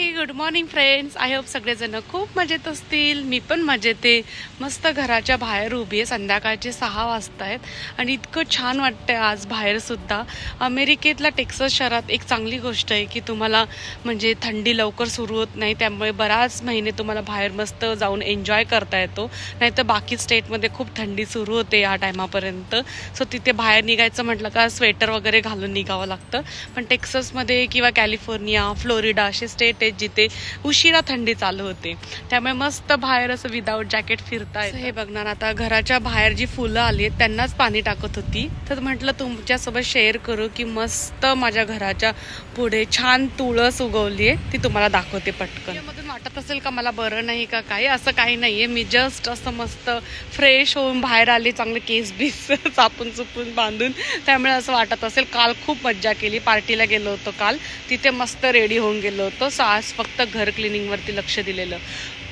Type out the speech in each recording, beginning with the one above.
Hi good morning friends I hope सगळेजण खूप मजेत असतील. मी पण मजेत. आहे मस्त घराच्या बाहेर उभी आहे. संध्याकाळचे सहा वाजता आहेत आणि इतकं छान वाटतंय आज बाहेरसुद्धा अमेरिकेतला टेक्सस शहरात एक चांगली गोष्ट आहे की तुम्हाला म्हणजे थंडी लवकर सुरू होत नाही. त्यामुळे बराच महिने तुम्हाला बाहेर मस्त जाऊन एन्जॉय करता येतो. नाही तर बाकी स्टेटमध्ये खूप थंडी सुरू होते या टायमापर्यंत सो तिथे बाहेर निघायचं म्हटलं का स्वेटर वगैरे घालून निघावं लागतं. पण टेक्ससमध्ये किंवा कॅलिफोर्निया फ्लोरिडा असे स्टेट आहेत जिथे उशिरा थंडी चालू होते. त्यामुळे मस्त बाहेर असं विदाऊट जॅकेट फिरता हे बघणार आता घराच्या बाहेर जी फुलं आली आहेत त्यांनाच पाणी टाकत होती. तर म्हटलं तुमच्यासोबत शेअर करू की मस्त माझ्या घराच्या पुढे छान तुळस उगवली आहे ती तुम्हाला दाखवते पटकन. वाटत असेल का मला बरं नाही का काही असं काही नाही आहे मी जस्ट असं मस्त फ्रेश होऊन बाहेर आली चांगले केस बीस चापून चुपून बांधून. त्यामुळे असं वाटत असेल काल खूप मज्जा केली. पार्टीला गेलो होतो काल. तिथे मस्त रेडी होऊन गेलो होतो. सो आज फक्त घर क्लिनिंगवरती लक्ष दिलेलं.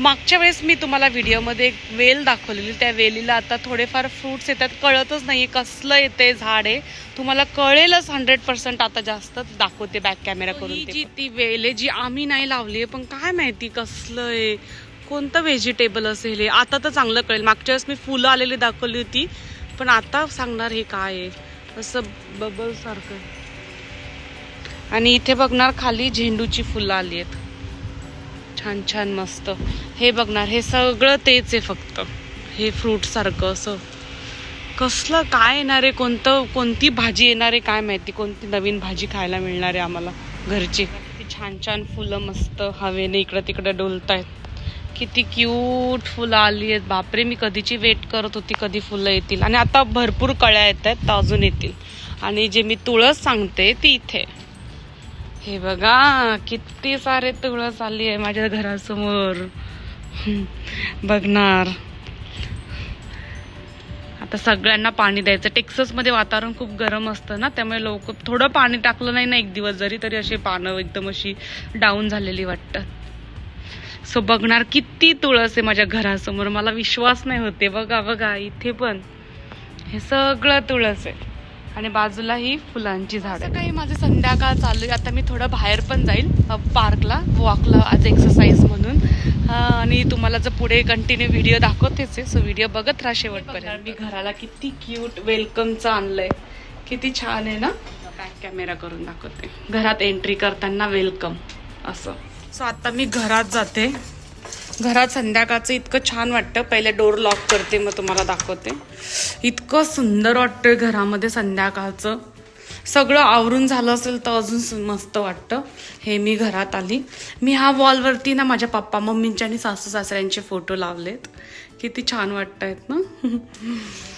मागच्या वेळेस मी तुम्हाला व्हिडिओमध्ये एक वेल दाखवलेली त्या वेलीला आता थोडेफार फ्रुट्स येतात कळतच नाही कसलं येते झाड आहे. तुम्हाला कळेलच हंड्रेड पर्सेंट आता जास्त दाखवते बॅक कॅमेरा करून जी ती वेल आहे जी आम्ही नाही लावली आहे पण काय माहिती कसलं आहे? कोणतं व्हेजिटेबल असेल हे? आता तर चांगलं कळेल. मागच्या वेळेस मी फुलं आलेली दाखवली होती पण आता सांगणार हे काय आहे? असं बबल सारखं आहे. आणि इथे बघणार खाली झेंडूची फुलं आली आहेत. छान छान मस्त. हे बघणार हे सगळं तेच आहे फक्त. हे फ्रूट सारखं असं. कसलं काय येणार आहे? कोणतं कोणती भाजी येणार आहे? काय माहिती? कोणती नवीन भाजी खायला मिळणार आहे आम्हाला घरची? छान छान फुलं मस्त हवेने इकडं तिकडं आहेत किती क्यूट फुलं आली आहेत. बापरे मी कधीची वेट करत होती कधी फुलं येतील. आणि आता भरपूर कळ्या येत आहेत तर अजून येतील. आणि जे मी तुळस सांगते ती इथे. हे बघा किती सारे तुळस आली आहे माझ्या घरासमोर. बघणार. आता सगळ्यांना पाणी द्यायचं. टेक्सासमध्ये वातावरण खूप गरम असतं ना त्यामुळे लोक थोडं पाणी टाकलं नाही ना एक दिवस जरी तरी अशी पानं एकदम अशी डाऊन झालेली वाटतात. सो बघणार किती तुळस आहे माझ्या घरासमोर. मला विश्वास नाही होते बघा बघा इथे पण. हे सगळं तुळस आहे. आणि बाजूला ही फुलांची झाड. काही माझं संध्याकाळ चालू आहे. आता मी थोडं बाहेर पण जाईल पार्कला वॉकला आज एक्सरसाइज म्हणून. आणि तुम्हाला जर पुढे कंटिन्यू व्हिडिओ दाखवतेच आहे सो व्हिडिओ बघत राहा शेवटपर्यंत. मी घराला किती क्यूट वेलकमचं आणलंय. किती छान आहे ना? बॅक कॅमेरा करून दाखवते. घरात एंट्री करताना वेलकम असं. सो आता मी घरात जाते. घरात संध्याकाळचं इतकं छान वाटतं. पहिले डोर लॉक करते मग तुम्हाला दाखवते. इतकं सुंदर वाटतं घरामध्ये संध्याकाळचं. सगळं आवरून झालं असेल तर अजून मस्त वाटतं. हे मी घरात आली. मी ह्या वॉलवरती ना माझ्या पप्पा मम्मींच्या आणि सासू सासऱ्यांचे फोटो लावलेत. किती छान वाटत आहेत ना?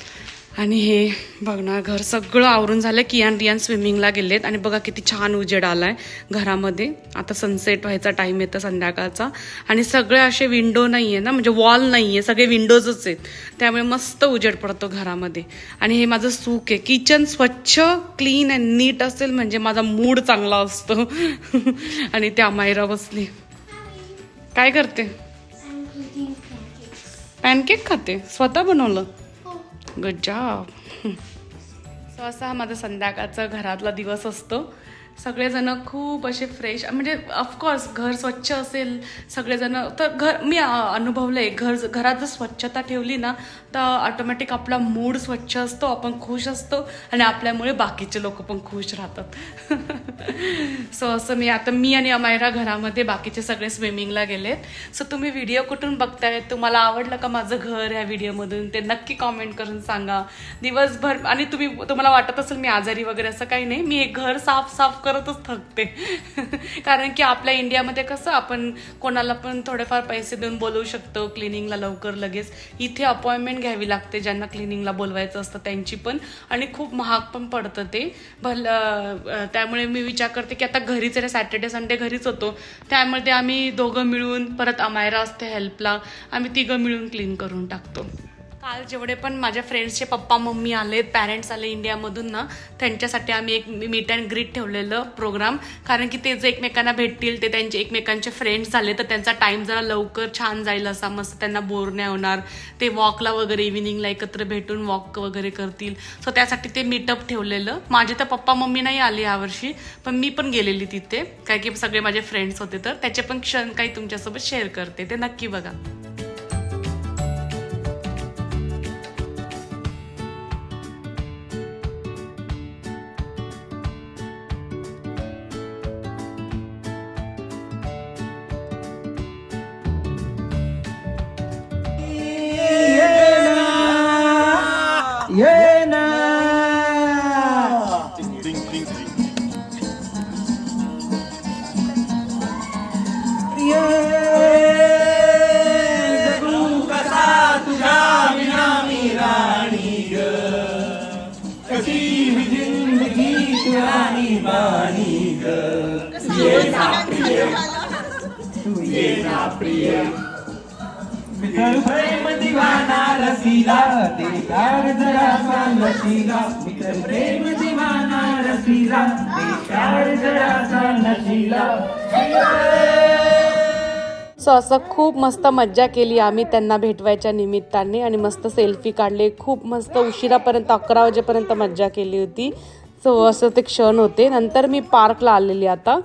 आणि हे बघणार घर सगळं आवरून झालं. कियान रियान स्विमिंगला गेलेत. आणि बघा किती छान उजेड आलाय घरामध्ये. आता सनसेट व्हायचा टाइम येतं संध्याकाळचा. आणि सगळे असे विंडो नाही आहे ना म्हणजे वॉल नाही आहे सगळे विंडोजच आहेत. त्यामुळे मस्त उजेड पडतो घरामध्ये. आणि हे माझं सुख आहे. किचन स्वच्छ क्लीन अँड नीट असेल म्हणजे माझा मूड चांगला असतो. आणि त्या मायरा बसली. काय करते? पॅनकेक खाते? स्वतः बनवलं? गुड जॉब सो असा हा माझा संध्याकाळचा घरातला दिवस असतो. सगळेजण खूप असे फ्रेश म्हणजे ऑफकोर्स घर स्वच्छ असेल सगळेजण तर घर मी अनुभवलं अनुभवलंय घर घरात जर स्वच्छता ठेवली ना तर ऑटोमॅटिक आपला मूड स्वच्छ असतो आपण खुश असतो आणि आपल्यामुळे बाकीचे लोक पण खुश राहतात. सो असं मी आता मी आणि अमायरा घरामध्ये बाकीचे सगळे स्विमिंगला गेलेत. सो तुम्ही व्हिडिओ कुठून बघताय? तुम्हाला आवडलं का माझं घर या व्हिडिओमधून ते नक्की कॉमेंट करून सांगा. दिवसभर आणि तुम्ही तुम्हाला वाटत असेल मी आजारी वगैरे असं काही नाही. मी एक घर साफ साफ करतच थकते. कारण की आपल्या इंडियामध्ये कसं आपण कोणाला पण थोडेफार पैसे देऊन बोलवू शकतो क्लिनिंगला लवकर लगेच. इथे अपॉइंटमेंट घ्यावी लागते ज्यांना क्लिनिंगला बोलवायचं असतं त्यांची पण. आणि खूप महाग पण पडतं ते. भल त्यामुळे मी विचार करते की आता घरीच आहे सॅटर्डे संडे घरीच होतो. त्यामध्ये आम्ही दोघं मिळून परत अमायरा असते हेल्पला आम्ही तिघं मिळून क्लीन करून टाकतो. काल जेवढे पण माझ्या फ्रेंड्सचे पप्पा मम्मी आले पॅरेंट्स आले इंडियामधून ना त्यांच्यासाठी आम्ही एक मीट अँड ग्रीट ठेवलेलं प्रोग्राम कारण की ते जे एकमेकांना भेटतील ते त्यांचे एकमेकांचे फ्रेंड्स झाले तर त्यांचा टाईम जरा लवकर छान जाईल असा. मस्त त्यांना बोर नाही होणार. ते वॉकला वगैरे इव्हिनिंगला एकत्र भेटून वॉक वगैरे करतील. सो त्यासाठी ते मीटअप ठेवलेलं. माझे तर पप्पा मम्मी नाही आले यावर्षी पण मी पण गेलेली तिथे. काय की सगळे माझे फ्रेंड्स होते तर त्याचे पण क्षण काही तुमच्यासोबत शेअर करते. ते नक्की बघा. ये जगू कसा तुझ्या राणी कशी जिंदगी राणी बाणी ना प्रिय तू ये ना प्रिय प्रेम दिवाना रसीला ते प्यार जरा सा नशीला मित्र प्रेम दिवाना रसीला ते प्यार जरा सा नशीला सो असं खूप मस्त मज्जा केली आम्ही त्यांना भेटवायच्या निमित्ताने आणि मस्त सेल्फी काढले. खूप मस्त उशिरापर्यंत अकरा वाजेपर्यंत मज्जा केली होती. सो असं ते क्षण होते. नंतर मी पार्कला आलेली आता.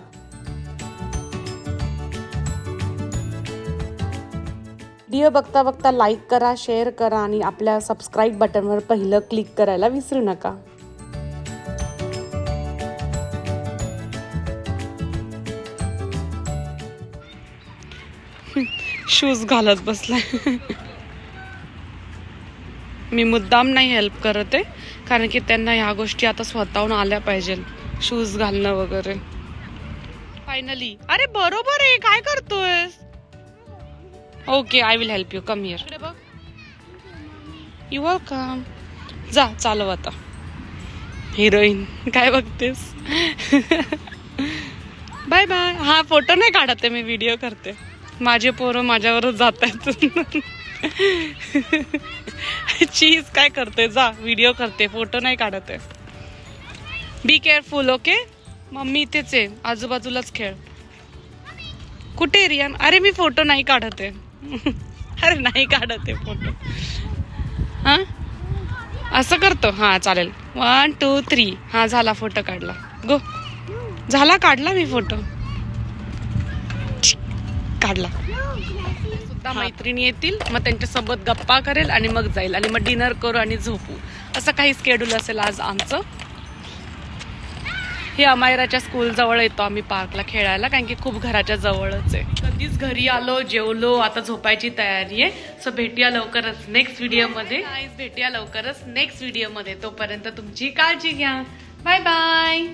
व्हिडिओ बघता बघता लाईक करा शेअर करा आणि आपल्या सबस्क्राईब बटनवर पहिलं क्लिक करायला विसरू नका. शूज घालत बसलाय. मी मुद्दाम नाही हेल्प करत आहे कारण की त्यांना ह्या गोष्टी आता स्वतःहून आल्या पाहिजे शूज घालणं वगैरे. फायनली अरे बरोबर आहे काय करतोय okay I will help you come here बघ. यू वेलकम जा चालव आता. हिरोईन काय बघतेस? बाय बाय हा फोटो नाही काढत मी व्हिडिओ करते. माझे पोरं माझ्यावरच जात आहेत. चीज काय करते जा व्हिडिओ करते फोटो नाही काढत आहे. बी केअरफुल ओके मम्मी इथेच आहे आजूबाजूलाच खेळ. कुठे रियान? अरे मी फोटो नाही काढत आहे. अरे नाही काढत आहे फोटो हां? असं करतो. हां चालेल. वन टू थ्री हां झाला फोटो काढला. गो झाला काढला मी फोटो काढला. सुद्धा मैत्रिणी येतील मग त्यांच्यासोबत गप्पा करेल आणि मग जाईल. आणि मग डिनर करू आणि झोपू. असं काही स्केड्यूल असेल आज आमचं. हे अमायराच्या स्कूल जवळ येतो आम्ही पार्कला खेळायला कारण की खूप घराच्या जवळच आहे. कधीच घरी आलो जेवलो आता झोपायची तयारी आहे. सो भेटूया लवकरच नेक्स्ट व्हिडिओमध्ये भेटूया लवकरच नेक्स्ट व्हिडिओमध्ये तोपर्यंत तुमची काळजी घ्या. Bye bye